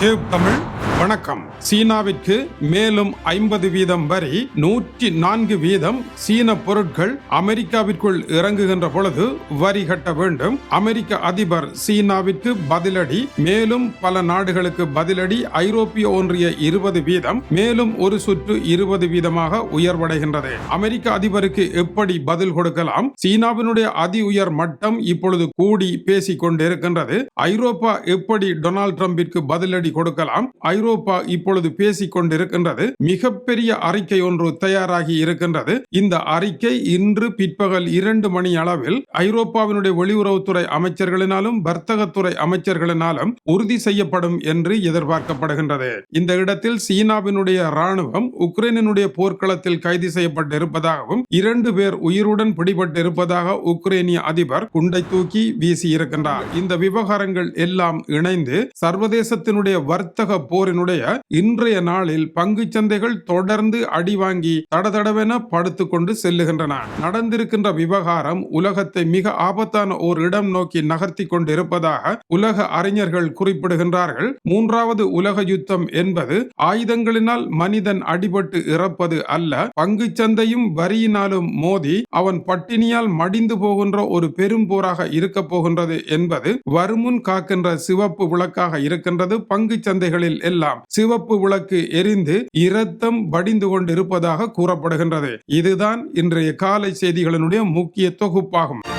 தேவ் தமிழ் வணக்கம். சீனாவிற்கு மேலும் ஐம்பது வீதம் வரி நூற்றி நான்கு வீதம் சீன பொருட்கள் அமெரிக்காவிற்குள் இறங்குகின்ற பொழுது வரி கட்ட வேண்டும். அமெரிக்க அதிபர் சீனாவிற்கு பதிலடி மேலும் பல நாடுகளுக்கு பதிலடி ஐரோப்பிய ஒன்றிய இருபது வீதம் மேலும் ஒரு சுற்று இருபது வீதமாக உயர்வடைகின்றது. அமெரிக்க அதிபருக்கு எப்படி பதில் கொடுக்கலாம்? சீனாவினுடைய அதி உயர் மட்டம் இப்பொழுது கூடி பேசிக் கொண்டிருக்கின்றது ஐரோப்பா எப்படி டொனால்ட் ட்ரம்பிற்கு பதிலடி கொடுக்கலாம்? ஐரோப்பா இப்பொழுது பேசிக் கொண்டிருக்கின்றது மிகப்பெரிய அறிக்கை ஒன்று தயாராகி இருக்கின்றது. இந்த அறிக்கை இன்று பிற்பகல் இரண்டு மணி அளவில் ஐரோப்பாவினுடைய வெளியுறவுத்துறை அமைச்சர்களினாலும் வர்த்தகத்துறை அமைச்சர்களினாலும் உறுதி செய்யப்படும் என்று எதிர்பார்க்கப்படுகின்றது. இந்த இடத்தில் சீனாவினுடைய ராணுவம் உக்ரைனினுடைய போர்க்களத்தில் கைது செய்யப்பட்டிருப்பதாகவும் இரண்டு பேர் உயிருடன் பிடிபட்டு இருப்பதாக உக்ரைனிய அதிபர் குண்டை தூக்கி வீசி இருக்கின்றார் இந்த விவகாரங்கள் எல்லாம் இணைந்து சர்வதேசத்தினுடைய வர்த்தக போரின் போரினுடைய இன்றைய நாளில் பங்கு சந்தைகள் தொடர்ந்து அடி வாங்கி தடதடவென படுத்துக்கொண்டு செல்லுகின்றன. நடந்திருக்கின்ற விவகாரம் உலகத்தை மிக ஆபத்தான ஓர் இடம் நோக்கி நகர்த்தி கொண்டிருப்பதாக உலக அறிஞர்கள் குறிப்பிடுகின்றார்கள். மூன்றாவது உலக யுத்தம் என்பது ஆயுதங்களினால் மனிதன் அடிபட்டு இறப்பது அல்ல. பங்கு சந்தையும் வரியினாலும் மோதி அவன் பட்டினியால் மடிந்து போகின்ற ஒரு பெரும் போராக இருக்க போகின்றது என்பது வருமுன் காக்கின்ற சிவப்பு விளக்காக இருக்கின்றது பங்கு சந்தைகளில் எல்லாம். சிவப்பு விளக்கு எரிந்து இரத்தம் வடிந்து கொண்டிருப்பதாக கூறப்படுகின்றது. இதுதான் இன்றைய காலை செய்திகளினுடைய முக்கிய தொகுப்பாகும்.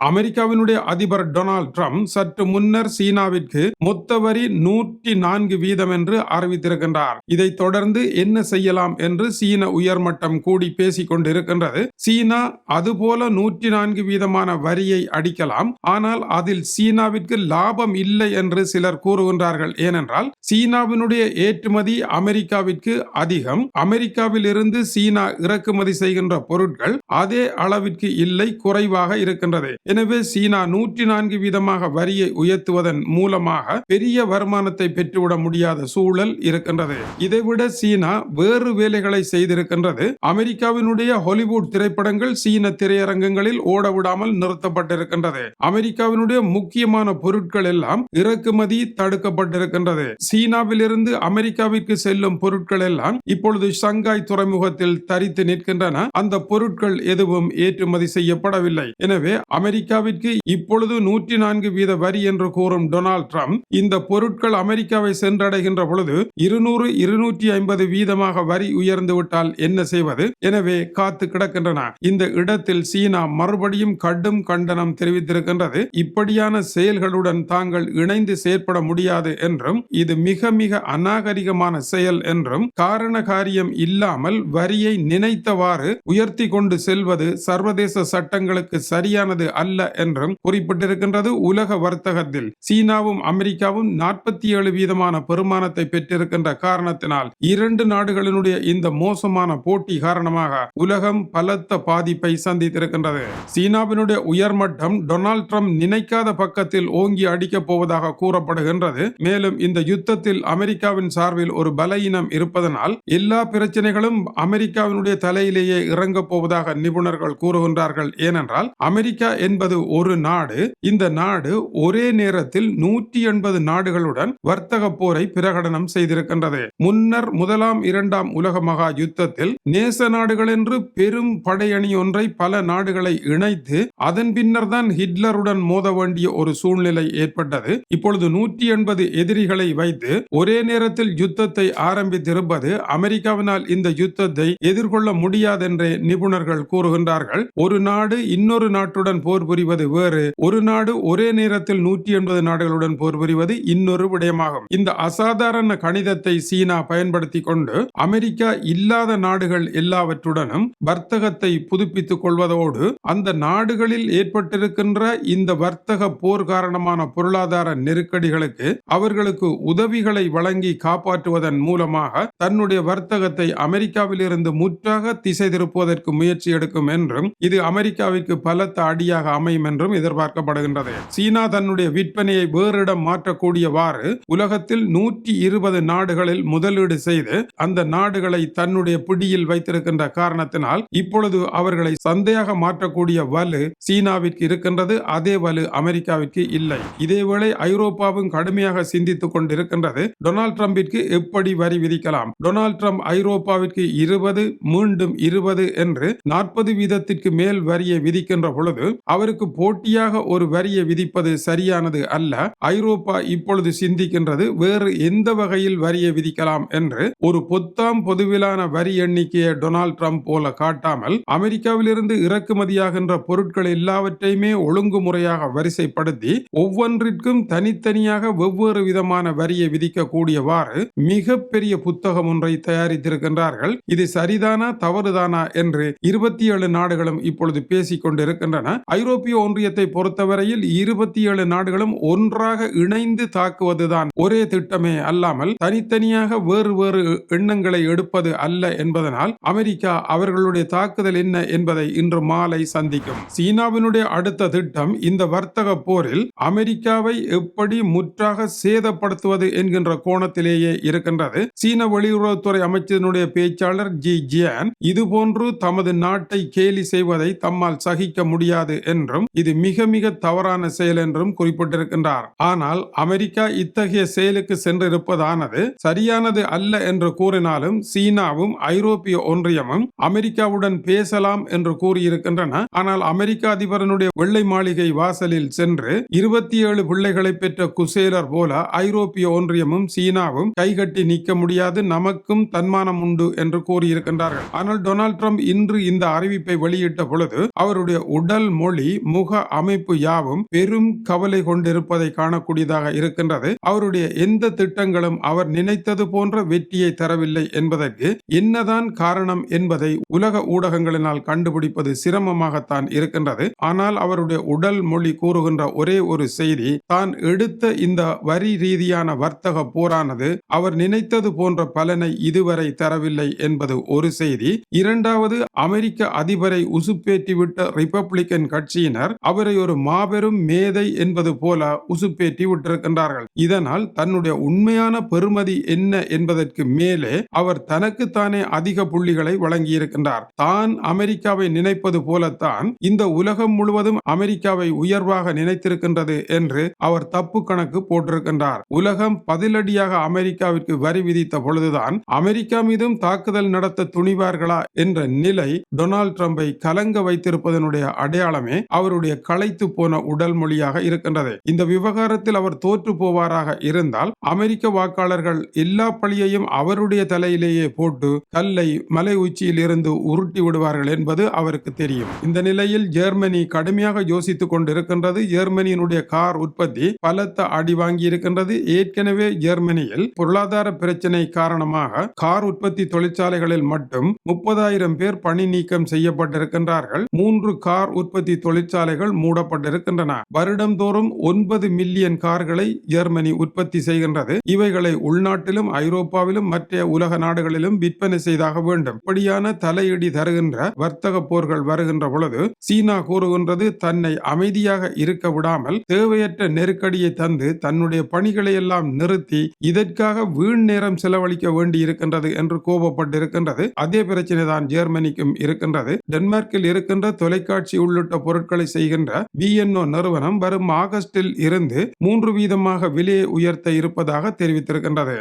அமெரிக்காவினுடைய அதிபர் டொனால்ட் ட்ரம்ப் சற்று முன்னர் சீனாவிற்கு மொத்த வரி நூற்றி நான்கு வீதம் என்று அறிவித்திருக்கின்றார். இதைத் தொடர்ந்து என்ன செய்யலாம் என்று சீன உயர்மட்டம் கூடி பேசிக் கொண்டிருக்கின்றது. சீனா அதுபோல நூற்றி நான்கு வீதமான வரியை அடிக்கலாம். ஆனால் அதில் சீனாவிற்கு லாபம் இல்லை என்று சிலர் கூறுகின்றார்கள். ஏனென்றால் சீனாவினுடைய ஏற்றுமதி அமெரிக்காவிற்கு அதிகம். அமெரிக்காவில் இருந்து சீனா இறக்குமதி செய்கின்ற பொருட்கள் அதே அளவிற்கு இல்லை குறைவாக இருக்கின்றது. எனவே சீனா நூற்றி நான்கு வீதமாக வரியை உயர்த்துவதன் மூலமாக பெரிய வருமானத்தை பெற்றுவிட முடியாத சூழல் இருக்கின்றது. இதைவிட சீனா வேறு வேலைகளை செய்திருக்கின்றது. அமெரிக்காவினுடைய ஹாலிவுட் திரைப்படங்கள் சீன திரையரங்கங்களில் ஓட விடாமல் நிறுத்தப்பட்டிருக்கின்றது. அமெரிக்காவினுடைய முக்கியமான பொருட்கள் எல்லாம் இறக்குமதி தடுக்கப்பட்டிருக்கின்றது. சீனாவிலிருந்து அமெரிக்காவிற்கு செல்லும் பொருட்கள் எல்லாம் இப்பொழுது ஷங்காய் துறைமுகத்தில் தரித்து நிற்கின்றன. அந்த பொருட்கள் எதுவும் ஏற்றுமதி செய்யப்படவில்லை. எனவே அமெரிக்க அமெரிக்காவிற்கு இப்பொழுது நூற்றி நான்கு வீத வரி என்று கூறும் டொனால்ட் ட்ரம்ப் இந்த பொருட்கள் அமெரிக்காவை சென்றடைகின்ற பொழுது இருநூறு இருநூற்றி ஐம்பது வீதமாக வரி உயர்ந்து விட்டால் என்ன செய்வது? எனவே காத்து கிடக்கின்றன. இந்த இடத்தில் சீனா மறுபடியும் கடும் கண்டனம் தெரிவித்திருக்கின்றது. இப்படியான செயல்களுடன் தாங்கள் இணைந்து செயற்பட முடியாது என்றும் இது மிக மிக அநாகரிகமான செயல் என்றும் காரண காரியம் இல்லாமல் வரியை நினைத்தவாறு உயர்த்தி கொண்டு செல்வது சர்வதேச சட்டங்களுக்கு சரியானது அல்ல அல்ல என்றும் குறிப்பிட்டிருக்கின்றது உலக வர்த்தகத்தில். சீனாவும் அமெரிக்காவும் நாற்பத்தி ஏழு வீதமான பெருமானத்தை பெற்றிருக்கின்ற காரணத்தினால் இரண்டு நாடுகளினுடைய இந்த மோசமான போட்டி காரணமாக உலகம் பலத்த பாதிப்பை சந்தித்திருக்கின்றது. சீனாவினுடைய உயர்மட்டம் டொனால்ட் ட்ரம்ப் நினைக்காத பக்கத்தில் ஓங்கி அடிக்கப் போவதாக கூறப்படுகின்றது. மேலும் இந்த யுத்தத்தில் அமெரிக்காவின் சார்பில் ஒரு பலயினம் இருப்பதனால் எல்லா பிரச்சனைகளும் அமெரிக்காவினுடைய தலையிலேயே இறங்கப் போவதாக நிபுணர்கள் கூறுகின்றார்கள். ஏனென்றால் அமெரிக்கா என்பது ஒரு நாடு இந்த நாடு ஒரே நேரத்தில் நூற்றி எண்பது நாடுகளுடன் வர்த்தக போரை பிரகடனம் செய்திருக்கின்றது. முன்னர் முதலாம் இரண்டாம் உலக மகா யுத்தத்தில் நேச நாடுகள் என்று பெரும் படையணி ஒன்றை பல நாடுகளை இணைத்து அதன் பின்னர் தான் ஹிட்லருடன் மோத வேண்டிய ஒரு சூழ்நிலை ஏற்பட்டது. இப்பொழுது நூற்றி எண்பது எதிரிகளை வைத்து ஒரே நேரத்தில் யுத்தத்தை ஆரம்பித்திருப்பது அமெரிக்காவினால் இந்த யுத்தத்தை எதிர்கொள்ள முடியாதென்றே நிபுணர்கள் கூறுகின்றார்கள். ஒரு நாடு இன்னொரு நாட்டுடன் போர் புரிவது வேறு. ஒரு நாடு ஒரே நேரத்தில் நூற்றி எண்பது நாடுகளுடன் போர் புரிவது இன்னொரு விடயமாகும். இந்த அசாதாரண கணிதத்தை சீனா பயன்படுத்தி கொண்டு அமெரிக்கா இல்லாத நாடுகள் எல்லாவற்றுடனும் வர்த்தகத்தை புதுப்பித்துக் கொள்வதோடு அந்த நாடுகளில் ஏற்பட்டிருக்கின்ற இந்த வர்த்தக போர் காரணமான பொருளாதார நெருக்கடிகளுக்கு அவர்களுக்கு உதவிகளை வழங்கி காப்பாற்றுவதன் மூலமாக தன்னுடைய வர்த்தகத்தை அமெரிக்காவில் இருந்து முற்றாக திசை திருப்புவதற்கு முயற்சி எடுக்கும் என்றும் இது அமெரிக்காவிற்கு பலத்த அடியாக அமையும் என்றும் எதிர்பார்க்கப்படுகின்றது. சீனா தன்னுடைய விற்பனையை வேறிடம் மாற்றக்கூடியவாறு உலகத்தில் நூற்றி இருபது நாடுகளில் முதலீடு செய்து அந்த நாடுகளை தன்னுடைய பிடியில் வைத்திருக்கின்ற காரணத்தினால் இப்பொழுது அவர்களை சந்தையாக மாற்றக்கூடிய வலு சீனாவிற்கு இருக்கின்றது அதே வலு அமெரிக்காவிற்கு இல்லை. இதேவேளை ஐரோப்பாவும் கடுமையாக சிந்தித்துக் கொண்டிருக்கின்றது. டொனால்ட் ட்ரம்பிற்கு எப்படி வரி விதிக்கலாம்? டொனால்ட் ட்ரம்ப் ஐரோப்பாவிற்கு இருபது மீண்டும் இருபது என்று நாற்பது வீதத்திற்கு மேல் வரியை விதிக்கின்ற பொழுது அவர் அவருக்கு போட்டியாக ஒரு வரியை விதிப்பது சரியானது அல்ல. ஐரோப்பா இப்பொழுது சிந்திக்கின்றது வேறு எந்த வகையில் வரியை விதிக்கலாம் என்று ஒரு பொத்தாம் பொதுவிலான வரி எண்ணிக்கையை டொனால்ட் ட்ரம்ப் போல காட்டாமல் அமெரிக்காவிலிருந்து இறக்குமதியாகின்ற பொருட்கள் எல்லாவற்றையுமே ஒழுங்குமுறையாக வரிசைப்படுத்தி ஒவ்வொன்றிற்கும் தனித்தனியாக வெவ்வேறு விதமான வரியை விதிக்கக்கூடியவாறு மிகப்பெரிய புத்தகம் ஒன்றை தயாரித்திருக்கின்றார்கள். இது சரிதானா தவறுதானா என்று இருபத்தி ஏழு நாடுகளும் இப்பொழுது பேசிக் கொண்டிருக்கின்றன ஐரோப்பிய ஒன்றியத்தை பொறுத்தவரையில் இருபத்தி ஏழு நாடுகளும் ஒன்றாக இணைந்து தாக்குவதுதான் ஒரே திட்டமே அல்லாமல் தனித்தனியாக வேறு வேறு எண்ணங்களை எடுப்பது அல்ல என்பதனால் அமெரிக்கா அவர்களுடைய தாக்குதல் என்ன என்பதை இன்று மாலை சந்திக்கும். சீனாவினுடைய அடுத்த திட்டம் இந்த வர்த்தக போரில் அமெரிக்காவை எப்படி முற்றாக சேதப்படுத்துவது என்கின்ற கோணத்திலேயே இருக்கின்றது. சீன வெளியுறவுத்துறை அமைச்சரினுடைய பேச்சாளர் ஜி ஜியான் இதுபோன்று தமது நாட்டை கேலி செய்வதை தம்மால் சகிக்க முடியாது என்றும் இது மிக மிக தவறான செயல் என்றும் குறிப்பிட்டிருக்கின்றார். ஆனால் அமெரிக்கா இத்தகைய செயலுக்கு சென்றிருப்பதானது சரியானது அல்ல என்று கூறினாலும் சீனாவும் ஐரோப்பிய ஒன்றியமும் அமெரிக்காவுடன் பேசலாம் என்று கூறியிருக்கின்றன. ஆனால் அமெரிக்க அதிபரனுடைய வெள்ளை மாளிகை வாசலில் சென்று இருபத்தி ஏழு பிள்ளைகளை பெற்ற குசேலர் போல ஐரோப்பிய ஒன்றியமும் சீனாவும் கைகட்டி நிற்க முடியாது நமக்கும் தன்மானம் உண்டு என்று கூறியிருக்கின்றார்கள். ஆனால் டொனால்ட் ட்ரம்ப் இன்று இந்த அறிவிப்பை வெளியிட்ட பொழுது அவருடைய உடல் மொழி முக அமைப்பு யாவும் பெரும் கவலை கொண்டிருப்பதை காணக்கூடியதாக இருக்கின்றது. அவருடைய எந்த திட்டங்களும் அவர் நினைத்தது போன்ற வெற்றியை தரவில்லை என்பதற்கு என்னதான் காரணம் என்பதை உலக ஊடகங்களினால் கண்டுபிடிப்பது சிரமமாகத்தான் இருக்கின்றது. ஆனால் அவருடைய உடல் மொழி கூறுகின்ற ஒரே ஒரு செய்தி தான் எடுத்த இந்த வரி ரீதியான வர்த்தக போரானது அவர் நினைத்தது போன்ற பலனை இதுவரை தரவில்லை என்பது ஒரு செய்தி. இரண்டாவது அமெரிக்க அதிபரை உசுப்பேற்றிவிட்ட ரிப்பப்ளிக்கன் சீனர் அவரை ஒரு மாபெரும் மேதை என்பது போல உசுப்பேற்றி விட்டிருக்கின்றார்கள். இதனால் தன்னுடைய உண்மையான பெருமதி என்ன என்பதற்கு மேலே அவர் தனக்குத்தானே அதிக புள்ளிகளை வழங்கியிருக்கின்றார். தான் அமெரிக்காவை நினைப்பது போலத்தான் இந்த உலகம் முழுவதும் அமெரிக்காவை உயர்வாக நினைத்திருக்கின்றது என்று அவர் தப்பு கணக்கு போட்டிருக்கின்றார். உலகம் பதிலடியாக அமெரிக்காவிற்கு வரி விதித்த பொழுதுதான் அமெரிக்கா மீதும் தாக்குதல் நடத்த துணிவார்களா என்ற நிலை டொனால்ட் ட்ரம்பை கலங்க வைத்திருப்பதனுடைய அடையாளமே அவருடைய களைத்து போன உடல் மொழியாக இருக்கின்றது. இந்த விவகாரத்தில் அவர் தோற்று போவாராக இருந்தால் அமெரிக்க வாக்காளர்கள் எல்லா பழியையும் அவருடைய தலையிலேயே போட்டு கல்லை மலை உச்சியில் இருந்து உருட்டி விடுவார்கள் என்பது அவருக்கு தெரியும். இந்த நிலையில் ஜெர்மனி கடுமையாக யோசித்துக் கொண்டிருக்கின்றது. ஜெர்மனியினுடைய கார் உற்பத்தி பலத்த அடி வாங்கி இருக்கின்றது ஏற்கனவே ஜெர்மனியில் பொருளாதார பிரச்சனை காரணமாக கார் உற்பத்தி தொழிற்சாலைகளில் மட்டும் முப்பதாயிரம் பேர் பணி நீக்கம் செய்யப்பட்டிருக்கின்றார்கள். மூன்று கார் உற்பத்தி தொழிற்சாலைகள் மூடப்பட்டிருக்கின்றன. வருடந்தோறும் ஒன்பது மில்லியன் கார்களை ஜெர்மனி உற்பத்தி செய்கின்றது. இவைகளை உள்நாட்டிலும் ஐரோப்பாவிலும் மற்ற உலக நாடுகளிலும் விற்பனை செய்தாக வேண்டும். இப்படியான தலையிடி தருகின்ற வர்த்தக போர்கள் வருகின்ற பொழுது சீனா கூறுகின்றது தன்னை அமைதியாக இருக்க விடாமல் தேவையற்ற நெருக்கடியை தந்து தன்னுடைய பணிகளை எல்லாம் நிறுத்தி இதற்காக வீண் நேரம் செலவழிக்க வேண்டி இருக்கின்றது என்று கோபப்பட்டிருக்கின்றது. அதே பிரச்சனை தான் ஜெர்மனிக்கும் இருக்கின்றது. டென்மார்க்கில் இருக்கின்ற தொலைக்காட்சி உள்ளிட்ட பொருட்கள் செய்கின்ற பிஎன்ஓ நிறுவனம் வரும் ஆகஸ்டில் இருந்து மூன்று வீதமாக விலையை உயர்த்த இருப்பதாக தெரிவித்திருக்கின்றது.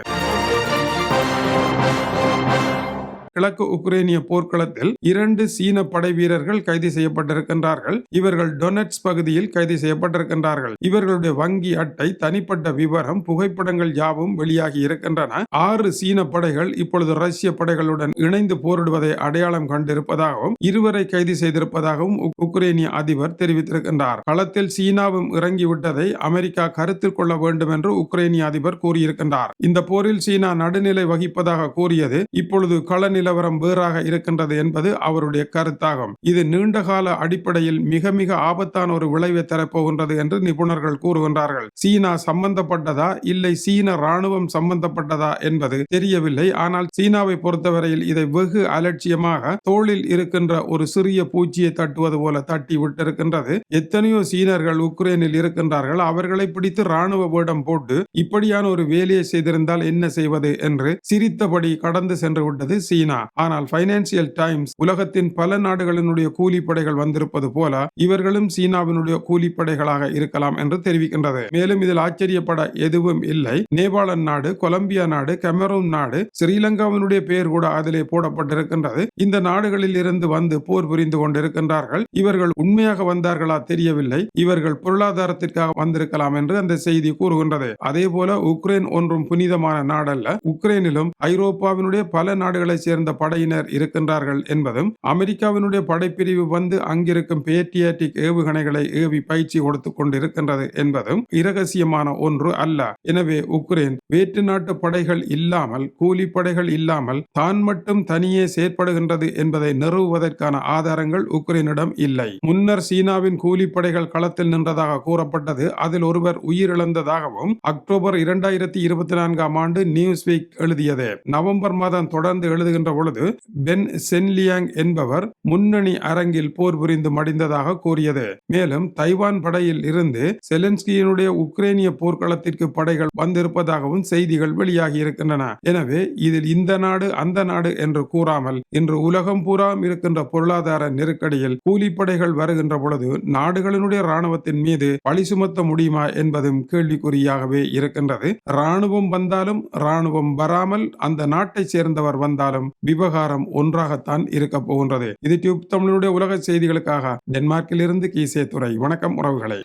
கிழக்கு உக்ரைனிய போர்க்களத்தில் இரண்டு சீன படை வீரர்கள் கைது செய்யப்பட்டிருக்கின்றார்கள். இவர்கள் டொனட்ஸ் பகுதியில் கைது செய்யப்பட்டிருக்கின்றார்கள். இவர்களுடைய வங்கி அட்டை தனிப்பட்ட விவரம் புகைப்படங்கள் யாவும் வெளியாகி இருக்கின்றன. ஆறு சீன படைகள் இப்பொழுது ரஷ்ய படைகளுடன் இணைந்து போரிடுவதை அடையாளம் கண்டிருப்பதாகவும் இருவரை கைது செய்திருப்பதாகவும் உக்ரைனிய அதிபர் தெரிவித்திருக்கின்றார். களத்தில் சீனாவும் இறங்கிவிட்டதை அமெரிக்கா கருத்தில் கொள்ள வேண்டும் என்று உக்ரைனிய அதிபர் கூறியிருக்கின்றார். இந்த போரில் சீனா நடுநிலை வகிப்பதாக கூறியது இப்பொழுது களநிலை நிலவரம் வேறாக இருக்கின்றது என்பது அவருடைய கருத்தாகும். இது நீண்டகால அடிப்படையில் மிக மிக ஆபத்தான ஒரு விளைவை தரப்போகின்றது என்று நிபுணர்கள் கூறுகின்றார்கள். சீனா சம்பந்தப்பட்டதா? இல்லை சீன ராணுவம் சம்பந்தப்பட்டதா என்பது தெரியவில்லை. ஆனால் சீனாவை பொறுத்தவரையில் இதை வெகு அலட்சியமாக தோளில் இருக்கின்ற ஒரு சிறிய பூச்சியை தட்டுவது போல தட்டி விட்டிருக்கின்றது எத்தனையோ சீனர்கள் உக்ரைனில் இருக்கின்றார்கள். அவர்களை பிடித்து ராணுவ வேடம் போட்டு இப்படியான ஒரு வேலையை செய்திருந்தால் என்ன செய்வது என்று சிரித்தபடி கடந்து சென்று விட்டது சீனா. சீனா ஆனால் பைனான்சியல் டைம்ஸ் உலகத்தின் பல நாடுகளினுடைய கூலிப்படைகள் வந்திருப்பது போல இவர்களும் சீனாவினுடைய கூலிப்படைகளாக இருக்கலாம் என்று தெரிவிக்கின்றது. மேலும் இதில் ஆச்சரியப்பட எதுவும் இல்லை. நேபாள நாடு கொலம்பியா நாடு கெமரூன் நாடு ஸ்ரீலங்காவினுடைய பெயர் கூட அதிலே போடப்பட்டிருக்கின்றது. இந்த நாடுகளில் இருந்து வந்து போர் புரிந்து கொண்டிருக்கின்றார்கள். இவர்கள் உண்மையாக வந்தார்களா தெரியவில்லை. இவர்கள் பொருளாதாரத்திற்காக வந்திருக்கலாம் என்று அந்த செய்தி கூறுகின்றது. அதே போல உக்ரைன் ஒன்றும் புனிதமான நாடல்ல. உக்ரைனிலும் ஐரோப்பாவினுடைய பல நாடுகளை சேர்ந்த படையினர் இருக்கின்றார்கள் என்பதும் அமெரிக்காவினுடைய படைப்பிரிவு வந்து அங்கிருக்கும் பேட்டியாட்டிக் ஏவுகணைகளை ஏவி பயிற்சி கொடுத்துக் கொண்டிருக்கின்றது என்பதும் இரகசியமான ஒன்று அல்ல. எனவே உக்ரைன் வேற்று நாட்டு படைகள் இல்லாமல் கூலிப்படைகள் இல்லாமல் தான் மட்டும் தனியே செயற்படுகின்றது என்பதை நிறுவுவதற்கான ஆதாரங்கள் உக்ரைனிடம் இல்லை. முன்னர் சீனாவின் கூலிப்படைகள் களத்தில் நின்றதாக கூறப்பட்டது. அதில் ஒருவர் உயிரிழந்ததாகவும் அக்டோபர் இரண்டாயிரத்தி இருபத்தி நான்காம் ஆண்டு நியூஸ் வீக் எழுதியது. நவம்பர் மாதம் தொடர்ந்து எழுதுகின்ற சென்ற பொழுது பென் சென்லியாங் என்பவர் முன்னணி அரங்கில் போர் புரிந்து மடிந்ததாக கூறியது. மேலும் தைவான் படையில் இருந்து செலன்ஸ்கியினுடைய உக்ரைனிய போர்க்களத்திற்கு படைகள் வந்திருப்பதாகவும் செய்திகள் வெளியாகி இருக்கின்றன எனவே இதில் இந்த நாடு அந்த நாடு என்று கூறாமல் இன்று உலகம் பூராம் இருக்கின்ற பொருளாதார நெருக்கடியில் கூலிப்படைகள் வருகின்ற பொழுது நாடுகளினுடைய இராணுவத்தின் மீது பழி சுமத்த முடியுமா என்பதும் கேள்விக்குறியாகவே இருக்கின்றது. இராணுவம் வந்தாலும் இராணுவம் வராமல் அந்த நாட்டை சேர்ந்தவர் வந்தாலும் விவகாரம் ஒன்றாகத்தான் இருக்க போகின்றது. இது டியூப் தமிழனுடைய உலக செய்திகளுக்காக டென்மார்க்கில் இருந்து கீசே துறை வணக்கம் உறவுகளை.